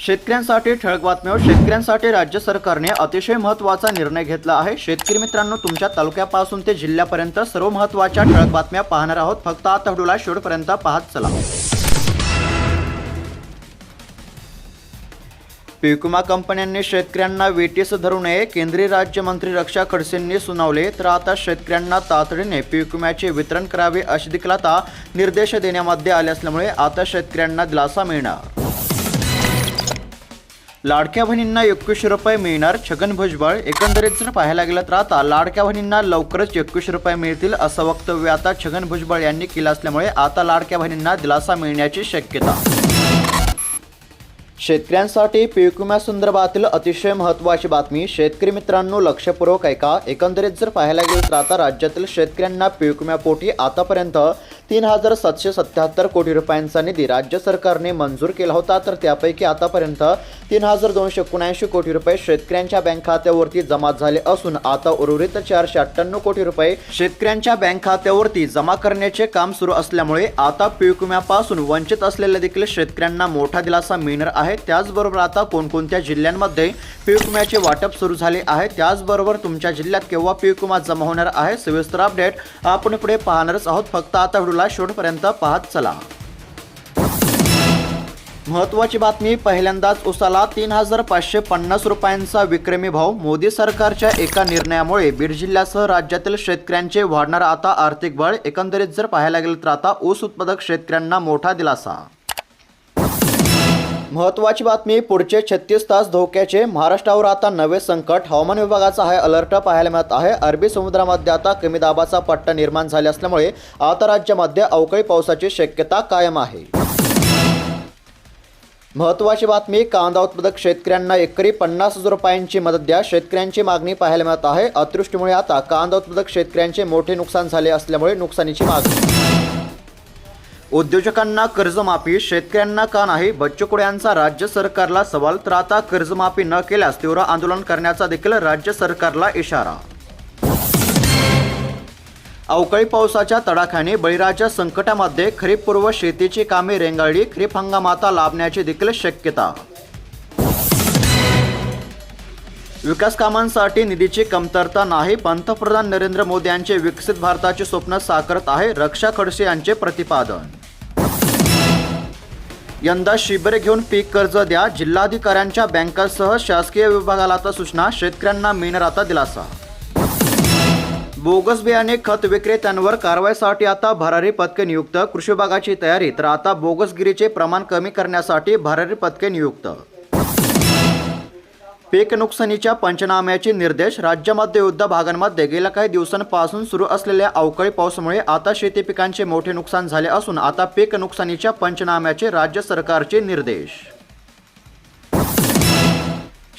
शेतकऱ्यांसाठी ठळक बातम्या. शेतकऱ्यांसाठी राज्य सरकारने अतिशय महत्त्वाचा निर्णय घेतला आहे. शेतकरी मित्रांनो तुमच्या तालुक्यापासून ते जिल्ह्यापर्यंत सर्व महत्त्वाच्या ठळक बातम्या पाहणार आहोत. फक्त आता हडूला शेवटपर्यंत पाहत चला. पिकुमा कंपन्यांनी शेतकऱ्यांना वेटीस धरू नये केंद्रीय राज्यमंत्री रक्षा खडसेंनी सुनावले. तर आता शेतकऱ्यांना तातडीने पिकुम्याचे वितरण करावे अशी देखील आता निर्देश देण्यामध्ये आले असल्यामुळे आता शेतकऱ्यांना दिलासा मिळणार. लाडक्या बहिणींना एकवीसशे रुपये मिळणार. छगन भुजबळ एकंदरीत जर पाहायला गेलं तर आता लाडक्या बहिणींना लवकरच एकवीसशे रुपये मिळतील असं वक्तव्य आता छगन भुजबळ यांनी केलं असल्यामुळे आता लाडक्या बहिणींना दिलासा मिळण्याची शक्यता. शेतकऱ्यांसाठी पीक विम्यासंदर्भातील अतिशय महत्त्वाची बातमी. शेतकरी मित्रांनो लक्षपूर्वक ऐका. एकंदरीत जर पाहायला गेलं तर आता राज्यातील शेतकऱ्यांना पीक विम्यापोटी आतापर्यंत तीन हजार सातशे सत्याहत्तर कोटी रुपयांचा निधी राज्य सरकारने मंजूर केला होता तर त्यापैकी आतापर्यंत तीन हजार दोनशे एकोणऐंशी कोटी रुपये शेतकऱ्यांच्या बँक खात्यावरती जमा झाले असून आता उर्वरित चारशे अठ्ठ्याण्णव कोटी रुपये शेतकऱ्यांच्या बँक खात्यावरती जमा करण्याचे काम सुरू असल्यामुळे आता पीक विम्यापासून वंचित असलेल्या देखील शेतकऱ्यांना मोठा दिलासा मिळणार आहे. त्याचबरोबर आता कोणकोणत्या जिल्ह्यांमध्ये पीक विम्याचे वाटप सुरू झाले आहे त्याचबरोबर तुमच्या जिल्ह्यात केव्हा पीक विमा जमा होणार आहे सविस्तर अपडेट आपण पुढे पाहणारच आहोत. फक्त आता व्हिडिओला शेवटपर्यंत पाहत चला. महत्वाची बातमी पहिल्यांदाच उसाला तीन हजार पाचशे पन्नास रुपयांचा विक्रमी भाव मोदी सरकारच्या एका निर्णयामुळे बीड जिल्ह्यासह राज्यातील शेतकऱ्यांचे वाढणार आता आर्थिक बळ. एकंदरीत जर पाहायला गेलं तर आता ऊस उत्पादक शेतकऱ्यांना मोठा दिलासा. महत्वाची बातमी पुढचे छत्तीस तास धोक्याचे. महाराष्ट्रावर आता नवे संकट. हवामान विभागाचा हाय अलर्ट पाहायला मिळत आहे. अरबी समुद्रामध्ये आता कमी दाबाचा पट्टा निर्माण झाला असल्यामुळे आता राज्यामध्ये अवकाळी पावसाची शक्यता कायम आहे. महत्वाची बातमी कांदा उत्पादक शेतकऱ्यांना एकरी पन्नास हजार रुपयांची मदत द्या. शेतकऱ्यांची मागणी पाहायला मिळत आहे. अतिवृष्टीमुळे आता कांदा उत्पादक शेतकऱ्यांचे मोठे नुकसान झाले असल्यामुळे नुकसानीची मागणी. उद्योजकांना कर्जमाफी शेतकऱ्यांना का नाही बच्चू राज्य सरकारला सवाल तर आता कर्जमाफी न केल्यास तीव्र आंदोलन करण्याचा देखील राज्य सरकारला इशारा. अवकाळी पावसाच्या तडाख्याने बळीराच्या संकटामध्ये खरीपपूर्व शेतीची कामे रेंगाळली खरीप हंगामाता लाभण्याची देखील शक्यता. विकास कामांसाठी निधीची कमतरता नाही पंतप्रधान नरेंद्र मोदी यांचे विकसित भारताचे स्वप्न साकारत आहे रक्षा खडसे यांचे प्रतिपादन. यंदा शिबिरे घेऊन पीक कर्ज द्या जिल्हाधिकाऱ्यांच्या बँकासह शासकीय विभागाला आता सूचना शेतकऱ्यांना मिळणार आता दिलासा. बोगस बियाणे खत विक्रेत्यांवर कारवाईसाठी आता भरारी पथके नियुक्त कृषी विभागाची तयारी तर आता बोगसगिरीचे प्रमाण कमी करण्यासाठी भरारी पथके नियुक्त. पीक नुकसानीच्या पंचनाम्याचे निर्देश राज्यामध्ये युद्ध भागांमध्ये गेल्या काही दिवसांपासून सुरू असलेल्या अवकाळी पावसामुळे आता शेती पिकांचे मोठे नुकसान झाले असून आता पीक नुकसानीच्या पंचनाम्याचे राज्य सरकारचे निर्देश.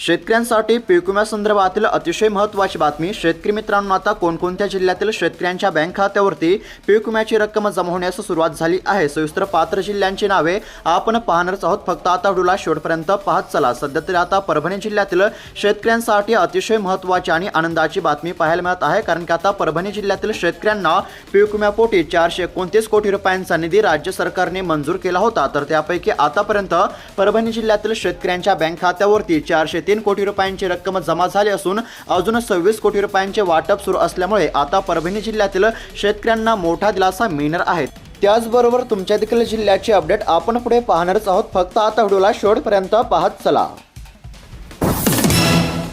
शेतकऱ्यांसाठी पीक विम्यासंदर्भातील अतिशय महत्त्वाची बातमी शेतकरी मित्रांनो आता कोणकोणत्या जिल्ह्यातील शेतकऱ्यांच्या बँक खात्यावरती पीक विम्याची रक्कम जमा होण्यास सुरुवात झाली आहे? सविस्तर पात्र जिल्ह्यांची नावे आपण पाहणारच आहोत. फक्त आता व्हिडिओला शेवटपर्यंत पाहत चला. सध्या तरी आता परभणी जिल्ह्यातील शेतकऱ्यांसाठी अतिशय महत्त्वाची आणि आनंदाची बातमी पाहायला मिळत आहे. कारण की आता परभणी जिल्ह्यातील शेतकऱ्यांना पीक विम्यापोटी चारशे एकोणतीस कोटी रुपयांचा निधी राज्य सरकारने मंजूर केला होता. तर त्यापैकी आतापर्यंत परभणी जिल्ह्यातील शेतकऱ्यांच्या बँक खात्यावरती चारशे तीन कोटी रुपयांची रक्कम जमा झाली असून अजून सव्वीस कोटी रुपयांचे वाटप सुरू असल्यामुळे आता परभणी जिल्ह्यातील शेतकऱ्यांना मोठा दिलासा मिळणार आहे. त्याचबरोबर तुमच्या देखील जिल्ह्याची अपडेट आपण पुढे पाहणारच आहोत. फक्त आता व्हिडिओला शेवटपर्यंत पाहत चला.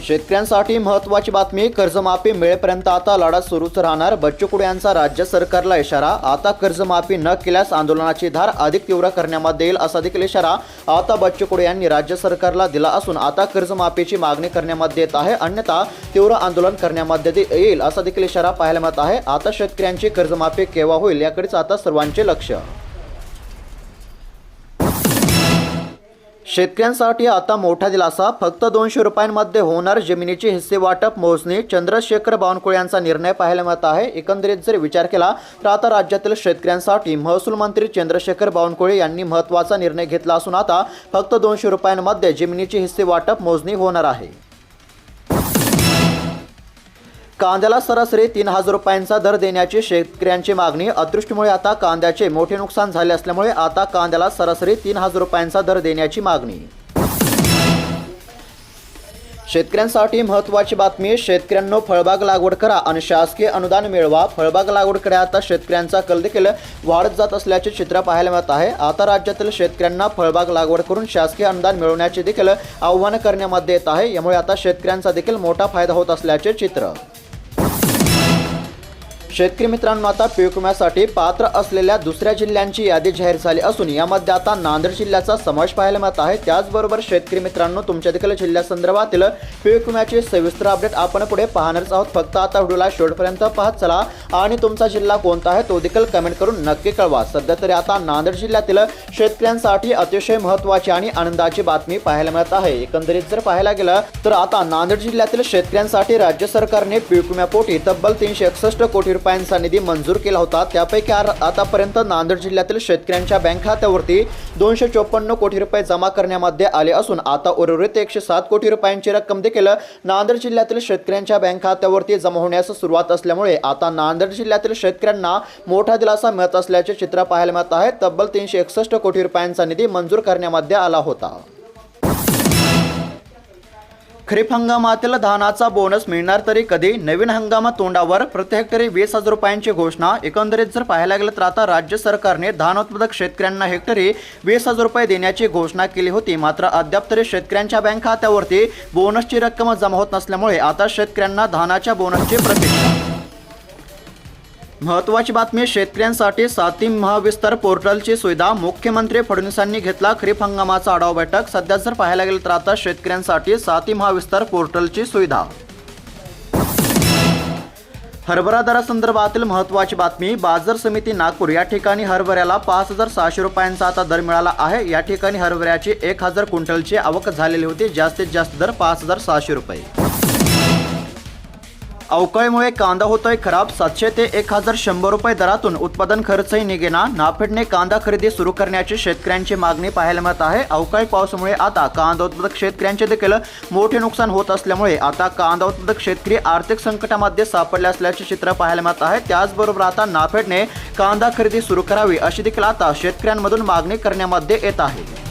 शेतकऱ्यांसाठी महत्त्वाची बातमी कर्जमाफी मिळेपर्यंत आता लढा सुरूच राहणार. बच्चू कडू यांचा राज्य सरकारला इशारा आता कर्जमाफी न केल्यास आंदोलनाची धार अधिक तीव्र करण्यामध्ये येईल असा देखील इशारा आता बच्चू कडू यांनी राज्य सरकारला दिला असून आता कर्जमाफीची मागणी करण्यामध्ये येत आहे. अन्यथा तीव्र आंदोलन करण्यामध्ये येईल असा देखील इशारा पाहायला मिळत आहे. आता शेतकऱ्यांची कर्जमाफी केव्हा होईल याकडेच आता सर्वांचे लक्ष. शेतकऱ्यांसाठी आता मोठा दिलासा. फक्त दोनशे रुपयांमध्ये होणार जमिनीची हिस्से वाटप. मोजणी चंद्रशेखर बावनकुळे यांचा निर्णय पाहायला मिळत आहे. एकंदरीत जर विचार केला तर आता राज्यातील शेतकऱ्यांसाठी महसूल मंत्री चंद्रशेखर बावनकुळे यांनी महत्त्वाचा निर्णय घेतला असून आता फक्त दोनशे रुपयांमध्ये जमिनीची हिस्से वाटप मोजणी होणार आहे. कांद्याला सरासरी तीन हजार रुपयांचा दर देण्याची शेतकऱ्यांची मागणी. अदृष्टीमुळे आता कांद्याचे मोठे नुकसान झाले असल्यामुळे आता कांद्याला सरासरी तीन हजार रुपयांचा दर देण्याची मागणी. शेतकऱ्यांसाठी महत्त्वाची बातमी शेतकऱ्यांनो फळबाग लागवड करा आणि शासकीय अनुदान मिळवा. फळबाग लागवडकडे आता शेतकऱ्यांचा कल देखील वाढत जात असल्याचे चित्र पाहायला मिळत आहे. आता राज्यातील शेतकऱ्यांना फळबाग लागवड करून शासकीय अनुदान मिळवण्याचे देखील आव्हान करण्यामध्ये येत आहे. यामुळे आता शेतकऱ्यांचा देखील मोठा फायदा होत असल्याचे चित्र. शेतकरी मित्रांनो आता पीक विम्यासाठी पात्र असलेल्या दुसऱ्या जिल्ह्यांची यादी जाहीर झाली असून यामध्ये आता नांदेड जिल्ह्याचा समावेश पाहायला मिळत आहे. त्याचबरोबर शेतकरी मित्रांनो तुमच्या देखील जिल्ह्यासंदर्भातील पीक विम्याचे सविस्तर अपडेट आपण पुढे पाहणारच आहोत. फक्त आता व्हिडिओला शेवटपर्यंत पाहत चला आणि तुमचा जिल्हा कोणता आहे तो देखील कमेंट करून नक्की कळवा. सध्या तरी आता नांदेड जिल्ह्यातील शेतकऱ्यांसाठी अतिशय महत्त्वाची आणि आनंदाची बातमी पाहायला मिळत आहे. एकंदरीत जर पाहायला गेलं तर आता नांदेड जिल्ह्यातील शेतकऱ्यांसाठी राज्य सरकारने पीक विम्यापोटी तब्बल तीनशे एकसष्ट कोटी रुपये रुपयांचा निधी मंजूर केला होता. त्यापैकी आतापर्यंत नांदेड जिल्ह्यातील शेतकऱ्यांच्या बँक खात्यावरती दोनशे चोपन्न कोटी रुपये जमा करण्यामध्ये आले असून आता उर्वरित एकशे सात कोटी रुपयांची रक्कम देखील नांदेड जिल्ह्यातील शेतकऱ्यांच्या बँक खात्यावरती जमा होण्यास सुरुवात असल्यामुळे आता नांदेड जिल्ह्यातील शेतकऱ्यांना मोठा दिलासा मिळत असल्याचे चित्र पाहायला मिळत आहे. तब्बल तीनशे एकसष्ट कोटी रुपयांचा निधी मंजूर करण्यामध्ये आला होता. खरीप हंगामातील धानाचा बोनस मिळणार तरी कधी? नवीन हंगामा तोंडावर प्रति हेक्टरी वीस हजार रुपयांची घोषणा. एकंदरीत जर पाहायला गेलं तर आता राज्य सरकारने धान उत्पादक शेतकऱ्यांना हेक्टरी वीस हजार रुपये देण्याची घोषणा केली होती. मात्र अद्याप तरी शेतकऱ्यांच्या बँक खात्यावरती बोनसची रक्कम जमा होत नसल्यामुळे आता शेतकऱ्यांना धानाच्या बोनसची प्रतीक्षा महत्वाची बातमी शेतकऱ्यांसाठी साती महाविस्तार पोर्टलची सुविधा मुख्यमंत्री फडणवीसांनी घेतला खरीप हंगामाचा आढावा बैठक. सध्या जर पाहायला गेलं तर आता शेतकऱ्यांसाठी साती महाविस्तार पोर्टलची सुविधा. हरभरा दरासंदर्भातील महत्त्वाची बातमी बाजार समिती नागपूर या ठिकाणी हरभऱ्याला पाच हजार सहाशे रुपयांचा आता दर मिळाला आहे. या ठिकाणी हरभऱ्याची एक हजार क्विंटलची आवक झालेली होती. जास्तीत जास्त दर पाच हजार सहाशे रुपये. अवकाळीमुळे कांदा होतोय खराब. सातशे ते एक हजार शंभर रुपये दरातून उत्पादन खर्चही निघेना. नाफेडने कांदा खरेदी सुरू करण्याची शेतकऱ्यांची मागणी पाहायला मिळत आहे. अवकाळी पावसामुळे आता कांदा उत्पादक शेतकऱ्यांचे देखील मोठे नुकसान होत असल्यामुळे आता कांदा उत्पादक शेतकरी आर्थिक संकटामध्ये सापडले असल्याचे चित्र पाहायला मिळत आहे. त्याचबरोबर आता नाफेडने कांदा खरेदी सुरू करावी अशी देखील आता शेतकऱ्यांमधून मागणी करण्यामध्ये येत आहे.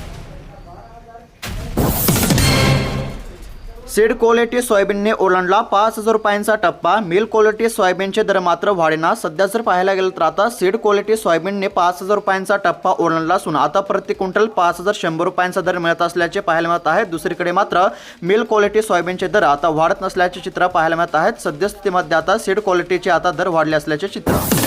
सीड क्वालिटी सोयाबीनने ओलांडला. पाच हजार रुपयांचा टप्पा. मिल क्वालिटी सोयाबीनचे दर मात्र वाढेना. सध्या जर पाहायला गेलं तर आता सीड क्वालिटी सोयाबीनने पाच हजार रुपयांचा टप्पा ओलांडला असून आता प्रति क्विंटल पाच हजार शंभर रुपयांचा दर मिळत असल्याचे पाहायला मिळत आहे. दुसरीकडे मात्र मिल क्वालिटी सोयाबीनचे दर आता वाढत नसल्याचे चित्र पाहायला मिळत आहेत. सद्यस्थितीमध्ये आता सीड क्वालिटीचे आता दर वाढले असल्याचे चित्र.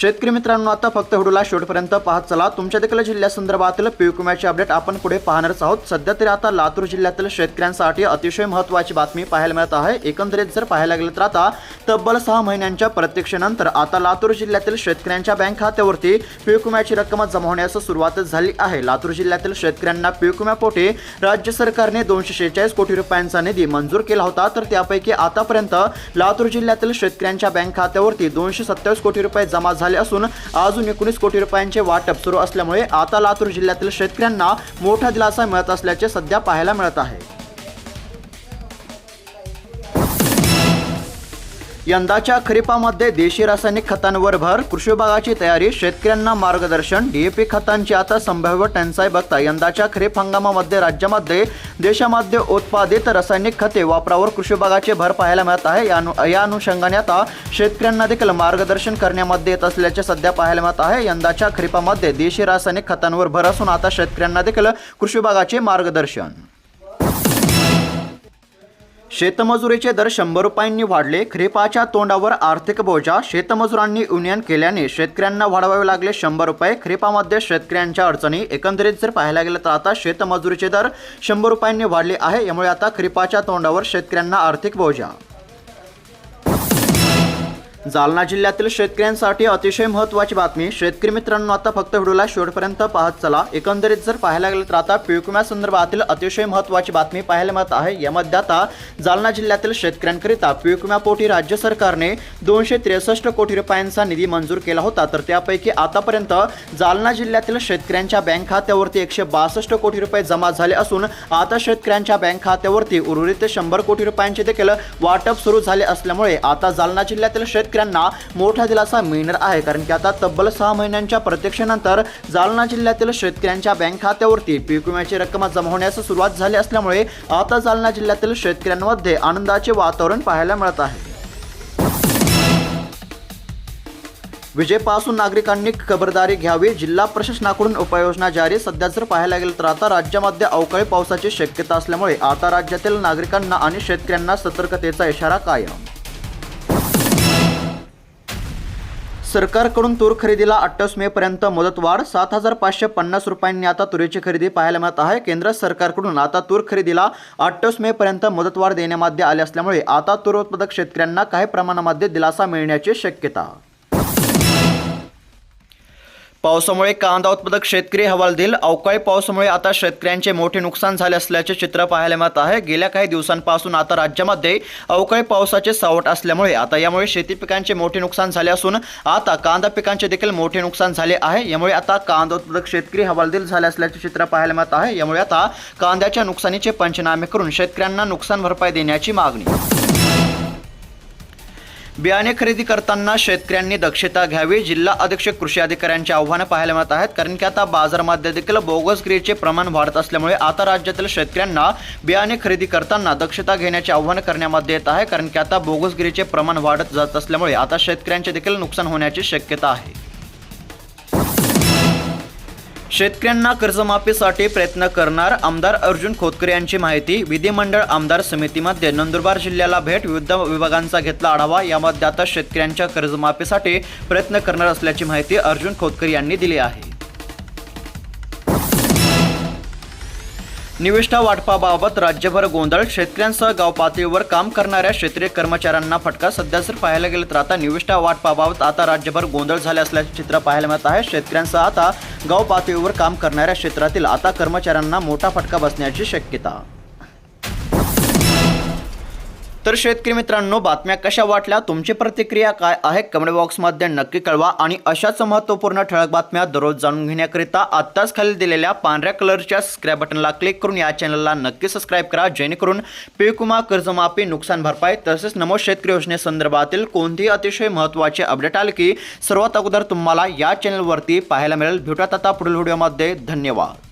शेतकरी मित्रांनो आता फक्त व्हिडिओला शेवटपर्यंत पाहत चला. तुमच्या देखील जिल्ह्यासंदर्भातील पीक विम्याचे अपडेट आपण पुढे पाहणारच आहोत. सध्या तरी आता लातूर जिल्ह्यातील शेतकऱ्यांसाठी अतिशय महत्त्वाची बातमी पाहायला मिळत आहे. एकंदरीत जर पाहायला गेलं तर आता तब्बल सहा महिन्यांच्या प्रतीक्षेनंतर आता लातूर जिल्ह्यातील शेतकऱ्यांच्या बँक खात्यावरती पीक विम्याची रक्कम जमा होण्यास सुरुवात झाली आहे. लातूर जिल्ह्यातील शेतकऱ्यांना पीक विम्यापोटी राज्य सरकारने दोनशे शेहेचाळीस कोटी रुपयांचा निधी मंजूर केला होता. तर त्यापैकी आतापर्यंत लातूर जिल्ह्यातील शेतकऱ्यांच्या बँक खात्यावरती दोनशे सत्तावीस कोटी रुपये जमा झाले असून अजून एकोणीस कोटी रुपयांचे वाटप सुरू असल्यामुळे आता लातूर जिल्ह्यातील शेतकऱ्यांना मोठा दिलासा मिळत असल्याचे सध्या पाहायला मिळत आहे. यंदाच्या खरीपामध्ये देशी रासायनिक खतांवर भर कृषी विभागाची तयारी शेतकऱ्यांना मार्गदर्शन डीएपी खतांची आता संभाव्य टंचाई बघता यंदाच्या खरीप हंगामामध्ये राज्यामध्ये देशामध्ये उत्पादित रासायनिक खते वापरावर कृषी विभागाची भर पाहायला मिळत आहे. या या अनुषंगाने आता शेतकऱ्यांना देखील मार्गदर्शन करण्यामध्ये येत असल्याचे सध्या पाहायला मिळत आहे. यंदाच्या खरीपामध्ये देशी रासायनिक खतांवर भर असून आता शेतकऱ्यांना देखील कृषी विभागाचे मार्गदर्शन. शेतमजुरीचे दर शंभर रुपयांनी वाढले. खरीपाच्या तोंडावर आर्थिक बोजा. शेतमजुरांनी युनियन केल्याने शेतकऱ्यांना वाढवावे लागले शंभर रुपये. खरीपामध्ये शेतकऱ्यांच्या अडचणी. एकंदरीत जर पाहायला गेलं तर आता शेतमजुरीचे दर शंभर रुपयांनी वाढले आहे. यामुळे आता खरीपाच्या तोंडावर शेतकऱ्यांना आर्थिक बोजा. जालना जिल्ह्यातील शेतकऱ्यांसाठी अतिशय महत्त्वाची बातमी. शेतकरी मित्रांनो आता फक्त व्हिडिओला शेवटपर्यंत पाहत चला. एकंदरीत जर पाहायला गेलं तर आता पीक विम्यासंदर्भातील अतिशय महत्त्वाची बातमी पाहायला मिळत आहे. यामध्ये आता जालना जिल्ह्यातील शेतकऱ्यांकरिता पीक विम्यापोटी राज्य सरकारने दोनशे त्रेसष्ट कोटी रुपयांचा निधी मंजूर केला होता. तर त्यापैकी आतापर्यंत जालना जिल्ह्यातील शेतकऱ्यांच्या बँक खात्यावरती एकशे बासष्ट कोटी रुपये जमा झाले असून आता शेतकऱ्यांच्या बँक खात्यावरती उर्वरित शंभर कोटी रुपयांचे देखील वाटप सुरू झाले असल्यामुळे आता जालना जिल्ह्यातील शेतकरी शेतकऱ्यांना मोठा दिलासा मिळणार आहे. कारण की आता तब्बल सहा महिन्यांच्या प्रत्यक्षानंतर जालना जिल्ह्यातील शेतकऱ्यांच्या बँक खात्यावरती पीक विम्याची रक्कम जमा होण्यास सुरुवात झाली असल्यामुळे आता जालना जिल्ह्यातील शेतकऱ्यांमध्ये आनंदाचे वातावरण पाहायला मिळत आहे. विजेपासून नागरिकांनी खबरदारी घ्यावी जिल्हा प्रशासनाकडून उपाययोजना जारी. सध्या जर पाहायला गेलं तर आता राज्यामध्ये अवकाळी पावसाची शक्यता असल्यामुळे आता राज्यातील नागरिकांना आणि शेतकऱ्यांना सतर्कतेचा इशारा कायम. सरकारकडून तूर खरेदीला अठ्ठावीस मे पर्यंत मुदतवाढ सात हजार पाचशे पन्नास रुपयांनी आता तुरीची खरेदी पाहायला मिळत आहे. केंद्र सरकारकडून आता तूर खरेदीला अठ्ठावीस मे पर्यंत मुदतवाढ देण्यामध्ये आली असल्यामुळे आता तूर उत्पादक शेतकऱ्यांना काही प्रमाणामध्ये दिलासा मिळण्याची शक्यता. पावसामुळे कांदा उत्पादक शेतकरी हवालदिल अवकाळी पावसामुळे आता शेतकऱ्यांचे मोठे नुकसान झाले असल्याचे चित्र पाहायला मिळत आहे. गेल्या काही दिवसांपासून आता राज्यामध्ये अवकाळी पावसाचे सावट असल्यामुळे आता यामुळे शेती पिकांचे मोठे नुकसान झाले असून आता कांदा पिकांचे देखील मोठे नुकसान झाले आहे. यामुळे आता कांदा उत्पादक शेतकरी हवालदिल झाले असल्याचे चित्र पाहायला मिळत आहे. यामुळे आता कांद्याच्या नुकसानीचे पंचनामे करून शेतकऱ्यांना नुकसान भरपाई देण्याची मागणी. बियाणे खरेदी करताना शेतकऱ्यांनी दक्षता घ्यावी जिल्हा अधीक्षक कृषी अधिकाऱ्यांची आव्हानं पाहायला मिळत आहेत. कारण की आता बाजारामध्ये देखील बोगसगिरीचे प्रमाण वाढत असल्यामुळे आता राज्यातील शेतकऱ्यांना बियाणे खरेदी करताना दक्षता घेण्याचे आव्हान करण्यामध्ये येत आहे. कारण की आता बोगसगिरीचे प्रमाण वाढत जात असल्यामुळे आता शेतकऱ्यांचे देखील नुकसान होण्याची शक्यता आहे. शेतकऱ्यांना कर्जमाफीसाठी प्रयत्न करणार आमदार अर्जुन खोतकर यांची माहिती. विधिमंडळ आमदार समितीमध्ये नंदुरबार जिल्ह्याला भेट विविध विभागांचा घेतला आढावा. यामध्ये आता शेतकऱ्यांच्या कर्जमाफीसाठी प्रयत्न करणार असल्याची माहिती अर्जुन खोतकर यांनी दिली आहे. निविष्ठा वाटपाबाबत राज्यभर गोंधळ. शेतकऱ्यांसह गाव पातळीवर काम करणाऱ्या क्षेत्रीय कर्मचाऱ्यांना फटका. सध्या जर पाहायला गेलं तर आता निविष्ठा वाटपाबाबत आता राज्यभर गोंधळ झाले असल्याचे चित्र पाहायला मिळत आहे. शेतकऱ्यांसह आता गाव पातळीवर काम करणाऱ्या क्षेत्रातील आता कर्मचाऱ्यांना मोठा फटका बसण्याची शक्यता. तर शेतकरी मित्रांनो बातम्या कशा वाटल्या तुमची प्रतिक्रिया काय आहे कमेंट बॉक्समध्ये नक्की कळवा आणि अशाच महत्त्वपूर्ण ठळक बातम्या दररोज जाणून घेण्याकरिता आत्ताच खाली दिलेल्या पांढऱ्या कलरच्या सबस्क्राईब बटनला क्लिक करून या चॅनलला नक्की सबस्क्राईब करा जेणेकरून पीक कर्जमाफी नुकसान भरपाई तसेच नमो शेतकरी योजनेसंदर्भातील कोणतीही अतिशय महत्त्वाचे अपडेट आले की सर्वात अगोदर तुम्हाला या चॅनलवरती पाहायला मिळेल. भेटूयात आता पुढील व्हिडिओमध्ये धन्यवाद.